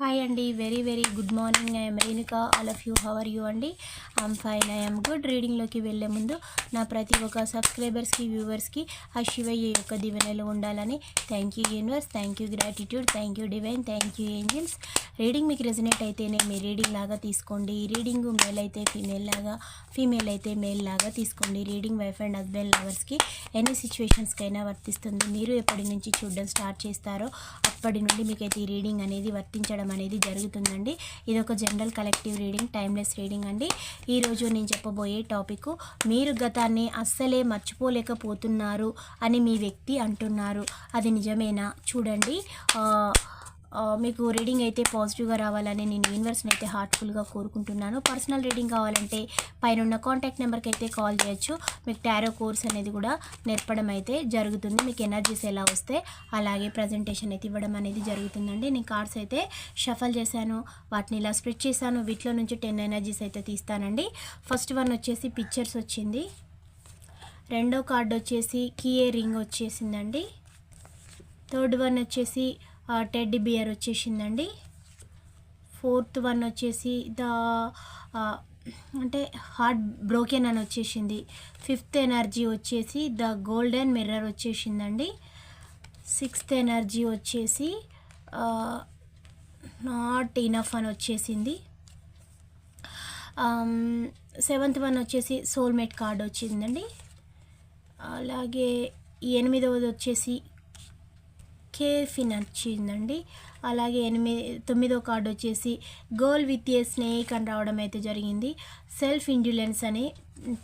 Hi అండి very very good morning I'm Renuka all of you how are you అండి I'm fine I'm good రీడింగ్లోకి వెళ్ళే ముందు నా ప్రతి ఒక్క సబ్స్క్రైబర్స్కి వ్యూవర్స్కి ఆ శివయ్య యొక్క దీవెనలు ఉండాలని thank you universe thank you gratitude thank you divine thank you angels reading మీకు రెజినేట్ అయితేనే మీ రీడింగ్ లాగా తీసుకోండి. రీడింగ్ మేల్ అయితే ఫీమేల్ లాగా ఫీమేల్ అయితే మేల్ లాగా తీసుకోండి. రీడింగ్ వైఫ్ అండ్ హస్బెండ్ లవర్స్కి ఎన్ని సిచ్యువేషన్స్కైనా వర్తిస్తుంది. మీరు ఎప్పటి నుంచి చూడడం స్టార్ట్ చేస్తారో అప్పటి నుండి మీకైతే ఈ రీడింగ్ అనేది వర్తించడం అనేది జరుగుతుందండి. ఇది ఒక general collective reading timeless reading అండి. ఈరోజు నేను చెప్పబోయే టాపిక్ మీరు గతాన్ని అస్సలే మర్చిపోలేకపోతున్నారు అని మీ వ్యక్తి అంటున్నారు. అది నిజమేనా? చూడండి. మీకు రీడింగ్ అయితే పాజిటివ్గా రావాలని నేను యూనివర్స్ని అయితే హార్ట్ఫుల్గా కోరుకుంటున్నాను. పర్సనల్ రీడింగ్ కావాలంటే పైన ఉన్న కాంటాక్ట్ నెంబర్కి అయితే కాల్ చేయొచ్చు. మీకు టారో కోర్స్ అనేది కూడా నేర్పడం అయితే జరుగుతుంది. మీకు ఎనర్జీస్ ఎలా వస్తే అలాగే ప్రజెంటేషన్ అయితే ఇవ్వడం అనేది జరుగుతుందండి. నేను కార్డ్స్ అయితే షఫల్ చేశాను. వాటిని ఇలా స్ప్రెడ్ చేశాను. వీటిలో నుంచి టెన్ ఎనర్జీస్ అయితే తీస్తానండి. ఫస్ట్ వన్ వచ్చేసి పిక్చర్స్ వచ్చింది. రెండో కార్డ్ వచ్చేసి కీఏ రింగ్ వచ్చేసిందండి. థర్డ్ వన్ వచ్చేసి టెడ్డి బియర్ వచ్చేసిందండి. ఫోర్త్ వన్ వచ్చేసి ద అంటే హార్ట్ బ్రోకెన్ అని వచ్చేసింది. ఫిఫ్త్ ఎనర్జీ వచ్చేసి ద గోల్డెన్ మిర్రర్ వచ్చేసిందండి. సిక్స్త్ ఎనర్జీ వచ్చేసి నాట్ ఇనఫ్ అని వచ్చేసింది. సెవెంత్ వన్ వచ్చేసి సోల్మేట్ కార్డ్ వచ్చిందండి. అలాగే ఎనిమిదవది వచ్చేసి కేఫిన్ వచ్చిందండి అలాగే ఎనిమిది తొమ్మిదో కార్డు వచ్చేసి గోల్ విత్ ఏ స్నేక్ అని రావడం అయితే జరిగింది. సెల్ఫ్ ఇండ్యులెన్స్ అని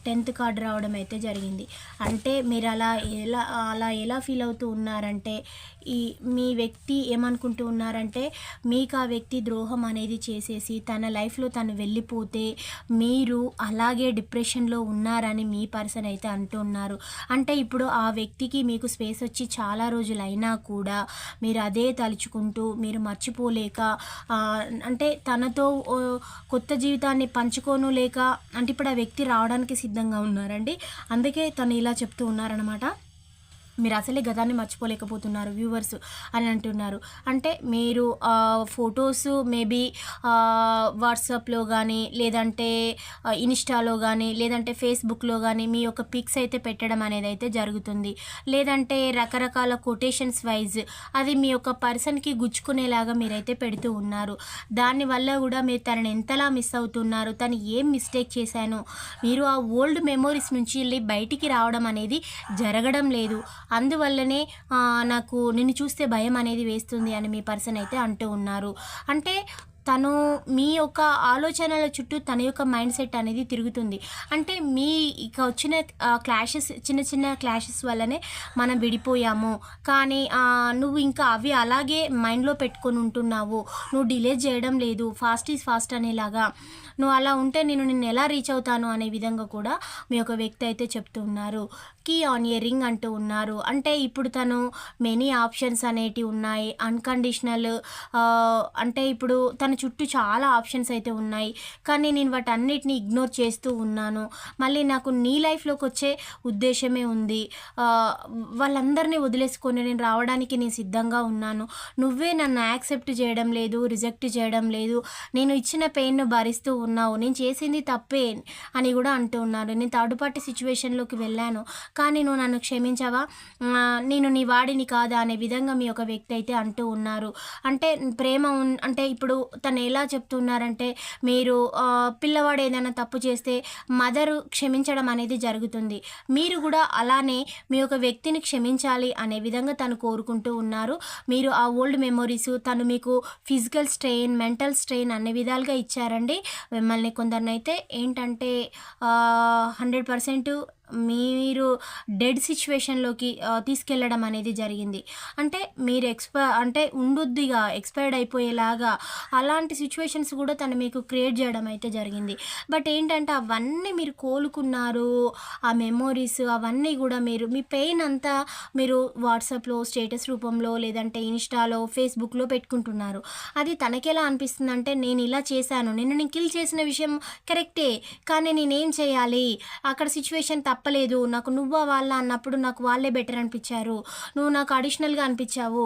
టెన్త్ కార్డ్ రావడం అయితే జరిగింది. అంటే మీరు అలా ఎలా అలా ఎలా ఫీల్ అవుతూ ఉన్నారంటే ఈ మీ వ్యక్తి ఏమనుకుంటూ ఉన్నారంటే మీకు ఆ వ్యక్తి ద్రోహం అనేది చేసేసి తన లైఫ్లో తను వెళ్ళిపోతే మీరు అలాగే డిప్రెషన్లో ఉన్నారని మీ పర్సన్ అయితే అంటున్నారు అంటే ఇప్పుడు ఆ వ్యక్తికి మీకు స్పేస్ వచ్చి చాలా రోజులు అయినా కూడా మీరు అదే తలుచుకుంటూ మీరు మర్చిపోలేక అంటే తనతో కొత్త జీవితాన్ని పంచుకోను లేక అంటే ఇప్పుడు ఆ వ్యక్తి రావడానికి సిద్ధంగా ఉన్నారండి. అందుకే తను ఇలా చెప్తూ ఉన్నారనమాట మీరు అసలే గతాన్ని మర్చిపోలేకపోతున్నారు వ్యూవర్స్ అని అంటున్నారు. అంటే మీరు ఫొటోస్ మేబీ వాట్సాప్లో కానీ లేదంటే ఇన్స్టాలో కానీ లేదంటే ఫేస్బుక్లో కానీ మీ యొక్క పిక్స్ అయితే పెట్టడం అనేది అయితే జరుగుతుంది. లేదంటే రకరకాల కొటేషన్స్ వైజ్ అది మీ యొక్క పర్సన్కి గుచ్చుకునేలాగా మీరైతే పెడుతూ ఉన్నారు. దానివల్ల కూడా మీరు తనని ఎంతలా మిస్ అవుతున్నారు తను ఏం మిస్టేక్ చేశాను మీరు ఆ ఓల్డ్ మెమోరీస్ నుంచి వెళ్ళి బయటికి రావడం అనేది జరగడం లేదు. అందువల్లనే నాకు నిన్ను చూస్తే భయం అనేది వేస్తుంది అని మీ పర్సన్ అయితే అంటూ ఉన్నారు. అంటే తను మీ యొక్క ఆలోచనల చుట్టూ తన యొక్క మైండ్ సెట్ అనేది తిరుగుతుంది. అంటే మీ ఇక వచ్చిన క్లాషెస్ చిన్న చిన్న క్లాషెస్ వల్లనే మనం విడిపోయాము. కానీ నువ్వు ఇంకా అవి అలాగే మైండ్లో పెట్టుకొని ఉంటున్నావు. నువ్వు డిలే చేయడం లేదు. ఫాస్ట్ ఈజ్ ఫాస్ట్ అనేలాగా. నువ్వు అలా ఉంటే నేను నిన్ను ఎలా రీచ్ అవుతాను అనే విధంగా కూడా మీ యొక్క వ్యక్తి అయితే చెప్తూ ఉన్నారు. కీ ఆన్ ఇయర్ రింగ్ అంటూ ఉన్నారు. అంటే ఇప్పుడు తను మెనీ ఆప్షన్స్ అనేటివి ఉన్నాయి. అన్కండిషనల్ అంటే ఇప్పుడు తన చుట్టూ చాలా ఆప్షన్స్ అయితే ఉన్నాయి. కానీ నేను వాటన్నిటిని ఇగ్నోర్ చేస్తూ ఉన్నాను. మళ్ళీ నాకు నీ లైఫ్లోకి వచ్చే ఉద్దేశమే ఉంది. వాళ్ళందరినీ వదిలేసుకొని నేను రావడానికి నేను సిద్ధంగా ఉన్నాను. నువ్వే నన్ను యాక్సెప్ట్ చేయడం లేదు రిజెక్ట్ చేయడం లేదు. నేను ఇచ్చిన పెయిన్ను భరిస్తూ ఉన్నావు. నేను చేసింది తప్పే అని కూడా అంటూ ఉన్నారు. నేను థర్డ్ పార్టీ సిచ్యువేషన్లోకి వెళ్ళాను. కానీ నువ్వు నన్ను క్షమించవా? నేను నీ వాడిని కాదా? అనే విధంగా మీ ఒక వ్యక్తి అయితే అంటూ ఉన్నారు. అంటే ప్రేమ ఉన్ అంటే ఇప్పుడు తను ఎలా చెప్తున్నారంటే మీరు పిల్లవాడు ఏదైనా తప్పు చేస్తే మదరు క్షమించడం అనేది జరుగుతుంది. మీరు కూడా అలానే మీ యొక్క వ్యక్తిని క్షమించాలి అనే విధంగా తను కోరుకుంటూ ఉన్నారు. మీరు ఆ ఓల్డ్ మెమొరీస్ తను మీకు ఫిజికల్ స్ట్రెయిన్ మెంటల్ స్ట్రెయిన్ అన్ని విధాలుగా ఇచ్చారండి. మిమ్మల్ని కొందరినైతే ఏంటంటే హండ్రెడ్ పర్సెంట్ మీరు డెడ్ సిచ్యువేషన్లోకి తీసుకెళ్ళడం అనేది జరిగింది. అంటే మీరు ఎక్స్పై అంటే ఉండొద్దిగా ఎక్స్పైర్డ్ అయిపోయేలాగా అలాంటి సిచ్యువేషన్స్ కూడా తను మీకు క్రియేట్ చేయడం అయితే జరిగింది. బట్ ఏంటంటే అవన్నీ మీరు కోలుకున్నారు ఆ మెమోరీస్ అవన్నీ కూడా మీరు మీ పెయిన్ అంతా మీరు వాట్సాప్లో స్టేటస్ రూపంలో లేదంటే ఇన్స్టాలో ఫేస్బుక్లో పెట్టుకుంటున్నారు. అది తనకెలా అనిపిస్తుంది అంటే నేను ఇలా చేశాను నిన్న నేను కిల్ చేసిన విషయం కరెక్టే కానీ నేనేం చేయాలి? అక్కడ సిచ్యువేషన్ తప్ప తప్పలేదు. నాకు నువ్వా వాళ్ళ అన్నప్పుడు నాకు వాళ్ళే బెటర్ అనిపించారు. నువ్వు నాకు అడిషనల్గా అనిపించావు.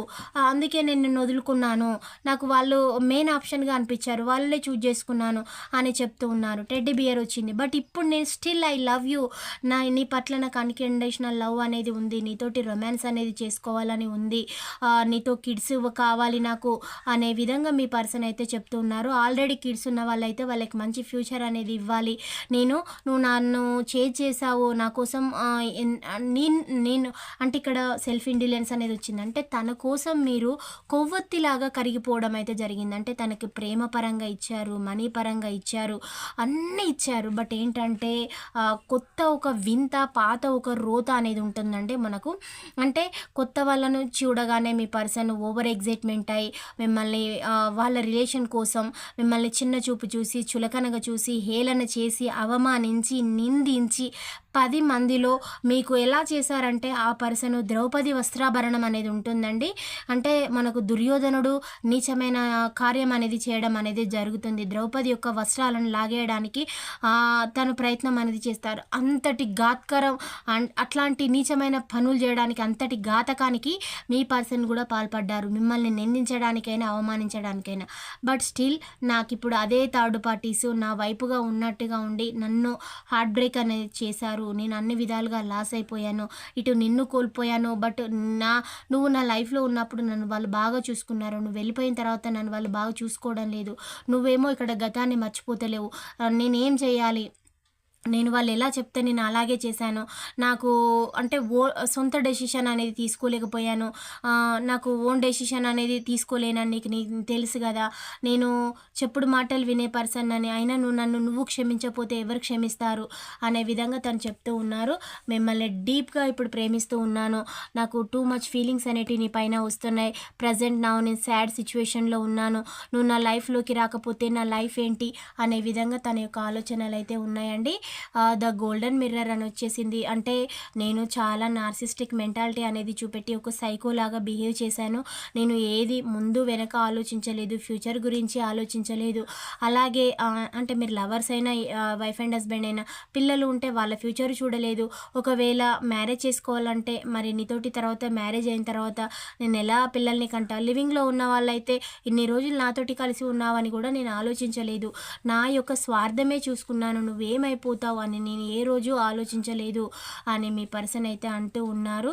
అందుకే నేను నిన్ను వదులుకున్నాను. నాకు వాళ్ళు మెయిన్ ఆప్షన్గా అనిపించారు. వాళ్ళే చూజ్ చేసుకున్నాను అని చెప్తూ ఉన్నారు. టెడ్డీ బియర్ వచ్చింది. బట్ ఇప్పుడు నేను స్టిల్ ఐ లవ్ యూ నా నీ పట్ల నాకు అన్కండిషనల్ లవ్ అనేది ఉంది. నీతోటి రొమాన్స్ అనేది చేసుకోవాలని ఉంది. నీతో కిడ్స్ కావాలి నాకు అనే విధంగా మీ పర్సన్ అయితే చెప్తూ ఉన్నారు. ఆల్రెడీ కిడ్స్ ఉన్న వాళ్ళైతే వాళ్ళకి మంచి ఫ్యూచర్ అనేది ఇవ్వాలి. నేను నువ్వు నన్ను చేజ్ చేసావు నా కోసం నేను నేను అంటే ఇక్కడ సెల్ఫ్ ఇండిలియన్స్ అనేది వచ్చింది అంటే తన కోసం మీరు కొవ్వొత్తిలాగా కరిగిపోవడం అయితే జరిగింది. అంటే తనకి ప్రేమ పరంగా ఇచ్చారు మనీ పరంగా ఇచ్చారు అన్నీ ఇచ్చారు. బట్ ఏంటంటే కొత్త ఒక వింత పాత ఒక రోత అనేది ఉంటుందంటే మనకు. అంటే కొత్త వాళ్ళను చూడగానే మీ పర్సన్ ఓవర్ ఎగ్జైట్మెంట్ అయి మిమ్మల్ని వాళ్ళ రిలేషన్ కోసం మిమ్మల్ని చిన్న చూపు చూసి చులకనగా చూసి హేళన చేసి అవమానించి నిందించి పది మందిలో మీకు ఎలా చేశారంటే ఆ పర్సన్ ద్రౌపది వస్త్రాభరణం అనేది ఉంటుందండి. అంటే మనకు దుర్యోధనుడు నీచమైన కార్యం అనేది చేయడం అనేది జరుగుతుంది. ద్రౌపది యొక్క వస్త్రాలను లాగేయడానికి తను ప్రయత్నం అనేది చేస్తారు. అంతటి ఘాత్కరం అట్లాంటి నీచమైన పనులు చేయడానికి అంతటి ఘాతకానికి మీ పర్సన్ కూడా పాల్పడ్డారు. మిమ్మల్ని నిందించడానికైనా అవమానించడానికైనా. బట్ స్టిల్ నాకు ఇప్పుడు అదే థర్డ్ పార్టీస్ నా వైపుగా ఉన్నట్టుగా ఉండి నన్ను హార్ట్ బ్రేక్ అనేది చేశారు. నేను అన్ని విధాలుగా లాస్ అయిపోయాను. ఇటు నిన్ను కోల్పోయాను. బట్ నా నువ్వు నా లైఫ్లో ఉన్నప్పుడు నన్ను వాళ్ళు బాగా చూసుకున్నారు. నువ్వు వెళ్ళిపోయిన తర్వాత నన్ను వాళ్ళు బాగా చూసుకోవడం లేదు. నువ్వేమో ఇక్కడ గతాన్ని మర్చిపోతలేవు. నేనేం చేయాలి? నేను వాళ్ళు ఎలా చెప్తే నేను అలాగే చేశాను. నాకు అంటే ఓ సొంత డెసిషన్ అనేది తీసుకోలేకపోయాను. నాకు ఓన్ డెసిషన్ అనేది తీసుకోలేనని నీకు నీకు తెలుసు కదా. నేను చెప్పుడు మాటలు వినే పర్సన్ అని అయినా నువ్వు నన్ను నువ్వు క్షమించకపోతే ఎవరు క్షమిస్తారు అనే విధంగా తను చెప్తూ ఉన్నారు. మిమ్మల్ని డీప్గా ఇప్పుడు ప్రేమిస్తూ ఉన్నాను. నాకు టూ మచ్ ఫీలింగ్స్ అనేటివి నీ పైన వస్తున్నాయి. ప్రజెంట్ నా నేను సాడ్ సిచ్యువేషన్లో ఉన్నాను. నువ్వు నా లైఫ్లోకి రాకపోతే నా లైఫ్ ఏంటి? అనే విధంగా తన యొక్క ఆలోచనలు అయితే ఉన్నాయండి. ద గోల్డెన్ మిర్రర్ అని వచ్చేసింది. అంటే నేను చాలా నార్సిస్టిక్ మెంటాలిటీ అనేది చూపెట్టి ఒక సైకో లాగా బిహేవ్ చేశాను. నేను ఏది ముందు వెనక ఆలోచించలేదు ఫ్యూచర్ గురించి ఆలోచించలేదు. అలాగే అంటే మీరు లవర్స్ అయినా వైఫ్ అండ్ హస్బెండ్ అయినా పిల్లలు ఉంటే వాళ్ళ ఫ్యూచర్ చూడలేదు. ఒకవేళ మ్యారేజ్ చేసుకోవాలంటే మరి నీతోటి తర్వాత మ్యారేజ్ అయిన తర్వాత నేను ఎలా పిల్లల్ని కంటా లివింగ్లో ఉన్న వాళ్ళైతే ఇన్ని రోజులు నాతోటి కలిసి ఉన్నావని కూడా నేను ఆలోచించలేదు. నా యొక్క స్వార్థమే చూసుకున్నాను. నువ్వేమైపోతావు? అని నేను ఏ రోజు ఆలోచించలేదు అని మీ పర్సన్ అయితే అంటూ ఉన్నారు.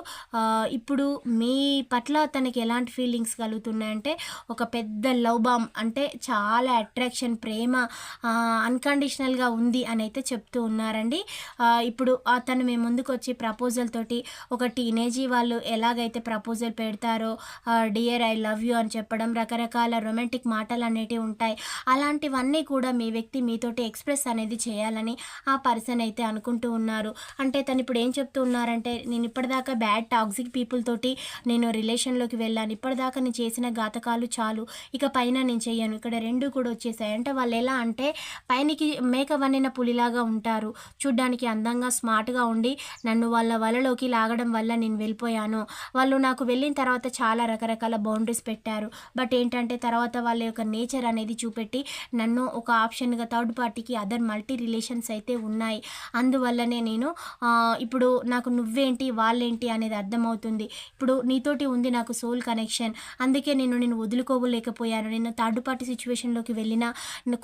ఇప్పుడు మీ పట్ల తనకి ఎలాంటి ఫీలింగ్స్ కలుగుతున్నాయంటే ఒక పెద్ద లవ్ బామ్ అంటే చాలా అట్రాక్షన్ ప్రేమ అన్కండిషనల్గా ఉంది అని అయితే చెప్తూ ఉన్నారండి. ఇప్పుడు తను మీ ముందుకు వచ్చి ప్రపోజల్ తోటి ఒక టీనేజీ వాళ్ళు ఎలాగైతే ప్రపోజల్ పెడతారో డియర్ ఐ లవ్ యూ అని చెప్పడం రకరకాల రొమాంటిక్ మాటలు అనేటివి ఉంటాయి. అలాంటివన్నీ కూడా మీ వ్యక్తి మీతోటి ఎక్స్ప్రెస్ అనేది చేయాలని ఆ ఆ పర్సన్ అయితే అనుకుంటూ ఉన్నారు. అంటే తను ఇప్పుడు ఏం చెప్తూ ఉన్నారంటే నేను ఇప్పటిదాకా బ్యాడ్ టాక్సిక్ పీపుల్ తోటి నేను రిలేషన్లోకి వెళ్ళాను. ఇప్పటిదాకా నేను చేసిన ఘాతకాలు చాలు. ఇక పైన నేను చెయ్యను. ఇక్కడ రెండు కూడా వచ్చేసాయి. అంటే వాళ్ళు ఎలా అంటే పైనకి మేక వన్నిన పులిలాగా ఉంటారు. చూడ్డానికి అందంగా స్మార్ట్గా ఉండి నన్ను వాళ్ళ వలలోకి లాగడం వల్ల నేను వెళ్ళిపోయాను. వాళ్ళు నాకు వెళ్ళిన తర్వాత చాలా రకరకాల బౌండరీస్ పెట్టారు. బట్ ఏంటంటే తర్వాత వాళ్ళ యొక్క నేచర్ అనేది చూపెట్టి నన్ను ఒక ఆప్షన్గా థర్డ్ పార్టీకి అదర్ మల్టీ రిలేషన్స్ అయితే ఉన్నాయి. అందువల్లనే నేను ఇప్పుడు నాకు నువ్వేంటి వాళ్ళేంటి అనేది అర్థమవుతుంది. ఇప్పుడు నీతోటి ఉంది నాకు సోల్ కనెక్షన్ అందుకే నేను నేను వదులుకోలేకపోయాను. నేను థర్డ్ పార్టీ సిచ్యువేషన్లోకి వెళ్ళిన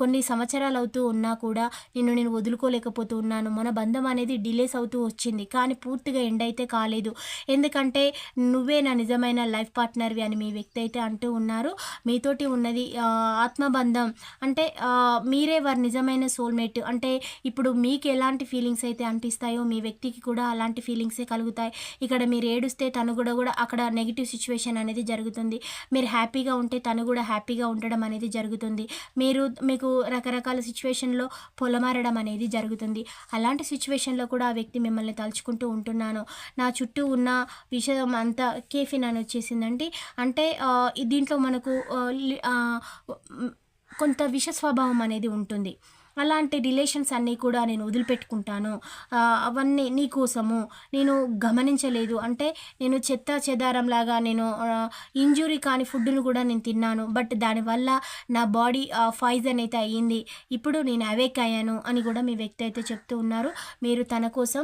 కొన్ని సంవత్సరాలు అవుతూ ఉన్నా కూడా నేను నేను వదులుకోలేకపోతూ ఉన్నాను. మన బంధం అనేది డిలేస్ అవుతూ వచ్చింది. కానీ పూర్తిగా ఎండ్ అయితే కాలేదు. ఎందుకంటే నువ్వే నా నిజమైన లైఫ్ పార్ట్నర్వి అని మీ వ్యక్తి అయితే అంటూ ఉన్నారు. మీతోటి ఉన్నది ఆత్మబంధం. అంటే మీరే వారి నిజమైన సోల్మేట్ అంటే ఇప్పుడు మీకు ఎలాంటి ఫీలింగ్స్ అయితే అనిపిస్తాయో మీ వ్యక్తికి కూడా అలాంటి ఫీలింగ్సే కలుగుతాయి. ఇక్కడ మీరు ఏడుస్తే తను కూడా కూడా అక్కడ నెగిటివ్ సిచ్యువేషన్ అనేది జరుగుతుంది. మీరు హ్యాపీగా ఉంటే తను కూడా హ్యాపీగా ఉండడం అనేది జరుగుతుంది. మీరు మీకు రకరకాల సిచ్యువేషన్లో పొలమారడం అనేది జరుగుతుంది. అలాంటి సిచ్యువేషన్లో కూడా ఆ వ్యక్తి మిమ్మల్ని తలుచుకుంటూ ఉంటున్నాను. నా చుట్టూ ఉన్న విషయం అంతా కేఫిన్ అని వచ్చేసిందండి. అంటే దీంట్లో మనకు కొంత విష స్వభావం అనేది ఉంటుంది. అలాంటి రిలేషన్స్ అన్నీ కూడా నేను వదిలిపెట్టుకుంటాను. అవన్నీ నీ కోసము. నేను గమనించలేదు. అంటే నేను చెత్త చెదారంలాగా నేను ఇంజురీ కాని ఫుడ్ను కూడా నేను తిన్నాను. బట్ దానివల్ల నా బాడీ ఫాయిజన్ అయితే అయ్యింది. ఇప్పుడు నేను అవేక్ అయ్యాను అని కూడా మీ వ్యక్తి అయితే చెప్తూ ఉన్నారు. మీరు తన కోసం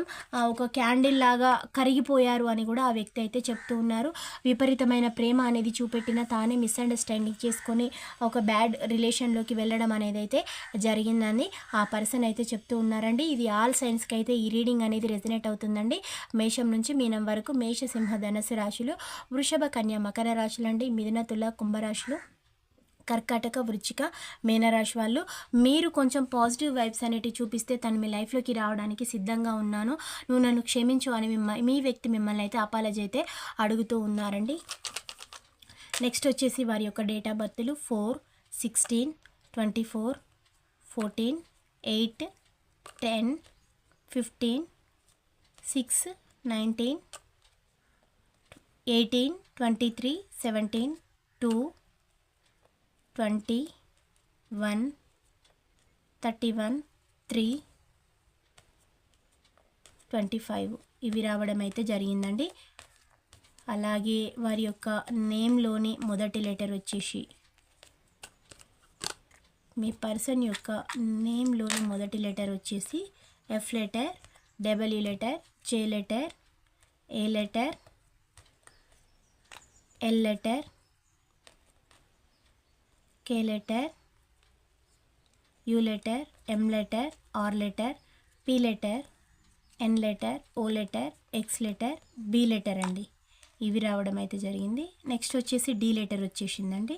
ఒక క్యాండిల్ లాగా కరిగిపోయారు అని కూడా ఆ వ్యక్తి అయితే చెప్తూ ఉన్నారు. విపరీతమైన ప్రేమ అనేది చూపెట్టిన తానే మిస్అండర్స్టాండింగ్ చేసుకొని ఒక బ్యాడ్ రిలేషన్లోకి వెళ్ళడం అనేది అయితే జరిగిందని ఆ పర్సన్ అయితే చెప్తూ ఉన్నారండి. ఇది ఆల్ సైన్స్కి అయితే ఈ రీడింగ్ అనేది రెజినేట్ అవుతుందండి. మేషం నుంచి మీనం వరకు మేష సింహ ధనస్సు రాశులు వృషభ కన్య మకర రాశులు అండి మిథున తుల కుంభరాశులు కర్కాటక వృచ్చిక మీనరాశి వాళ్ళు. మీరు కొంచెం పాజిటివ్ వైబ్స్ అనేటివి చూపిస్తే తను మీ లైఫ్లోకి రావడానికి సిద్ధంగా ఉన్నాను. నువ్వు నన్ను క్షమించు అని మిమ్మ మీ వ్యక్తి మిమ్మల్ని అయితే అపాలజీ అయితే అడుగుతూ ఉన్నారండి. నెక్స్ట్ వచ్చేసి వారి యొక్క date of బర్త్లు four sixteen twenty four fourteen eight ten fifteen six nineteen eighteen twenty three seventeen two twenty one thirty one three twenty five. ఇవి రావడం అయితే జరిగిందండి. అలాగే వారి యొక్క నేమ్లోని మొదటి లెటర్ వచ్చేసి మీ పర్సన్ యొక్క నేమ్లోని మొదటి లెటర్ వచ్చేసి F letter W letter J letter A letter L letter K letter U letter M letter R letter P letter N letter O letter X letter B letter అండి. ఇవి రావడం అయితే జరిగింది. Next వచ్చేసి D letter వచ్చేసిందండి.